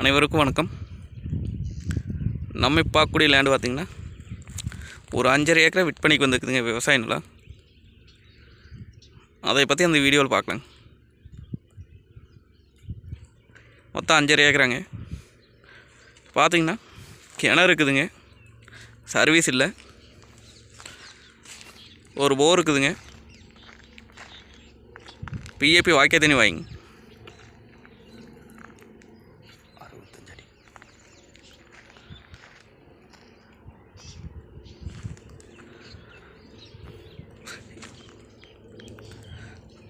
அனைவருக்கும் வணக்கம். நம்ம பார்க்கக்கூடிய லேண்டு பார்த்திங்கன்னா ஒரு அஞ்சரை ஏக்கரை விற்பனைக்கு வந்துருக்குதுங்க விவசாய நிலம். அதை பற்றி அந்த வீடியோவில் பார்க்கலாங்க. மொத்தம் அஞ்சரை ஏக்கராங்க. பார்த்திங்கன்னா கிணறு இருக்குதுங்க. சர்வீஸ் இல்லை. ஒரு போர் இருக்குதுங்க. பிஏபி வாய்க்கா தண்ணி வாங்கிங்க.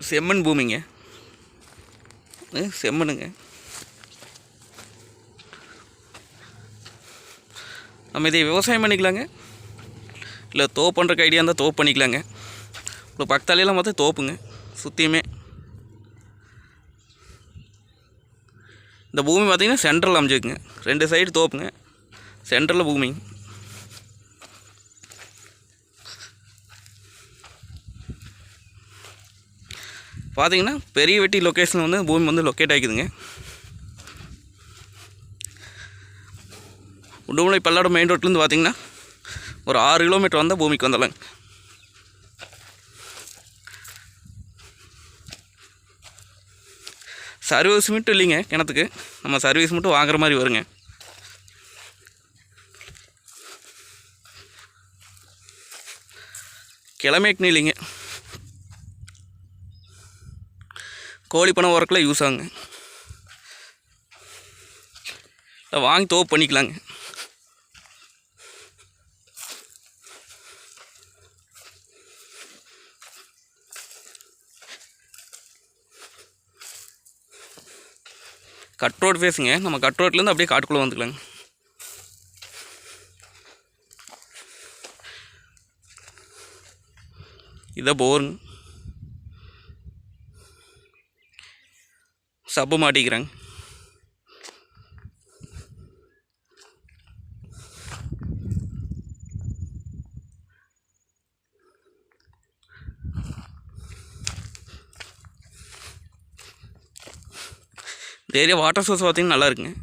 செம்மண் பூமிங்க. இது செம்மண்ணுங்க நம்ம இதை விவசாயம் பண்ணிக்கலாங்க. இல்லை தோப்பு பண்ணுறக்கு ஐடியா இருந்தால் தோப்பு பண்ணிக்கலாங்க. இப்போ பக்கத்தாலையெல்லாம் பார்த்தா தோப்புங்க. சுற்றியுமே இந்த பூமி பார்த்திங்கன்னா சென்ட்ரல் அமைஞ்சிருக்குங்க. ரெண்டு சைடு தோப்புங்க. சென்ட்ரலில் பூமி. பார்த்தீங்கன்னா பெரிய வெட்டி லொக்கேஷன் வந்து பூமி வந்து லொக்கேட் ஆகிக்குதுங்க. உடுமலை பல்லாடு மெயின் ரோட்லேருந்து பார்த்தீங்கன்னா ஒரு ஆறு கிலோமீட்டர் வந்தால் பூமிக்கு வந்துடலாங்க. சர்வீஸ் மட்டும் இல்லைங்க கிணத்துக்கு. நம்ம சர்வீஸ் மட்டும் வாங்குற மாதிரி வருங்க. கிளமேக்குன்னு இல்லைங்க. கோழி பண்ண ஒர்க்கில் யூஸ் ஆகுங்க. இல்லை வாங்கி தோப்பு பண்ணிக்கலாங்க. கட் ரோடு பேசுங்க நம்ம கட் ரோட்லேருந்து அப்படியே காட்டுக்குள்ளே வந்துக்கலாங்க. இதான் போருங்க சப்பு மாட்டிக்கிறாங்க இந்த ஏரியா வாட்டர் சோர்ஸ் பார்த்தீங்கன்னா நல்லா இருக்குங்க.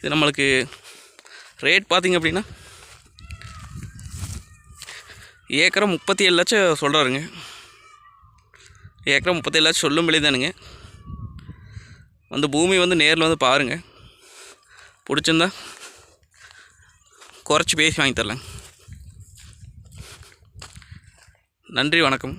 இது நம்மளுக்கு ரேட் பார்த்திங்க அப்படின்னா ஏக்கரை முப்பத்தி ஏழு லட்சம் சொல்கிறாருங்க ஏக்கரை முப்பத்தேழு லட்சம் சொல்லும் விலை தானுங்க. வந்து பூமி வந்து நேரில் வந்து பாருங்கள் பிடிச்சிருந்தா குறைச்சி பேசி வாங்கி தரலாங்க. நன்றி வணக்கம்.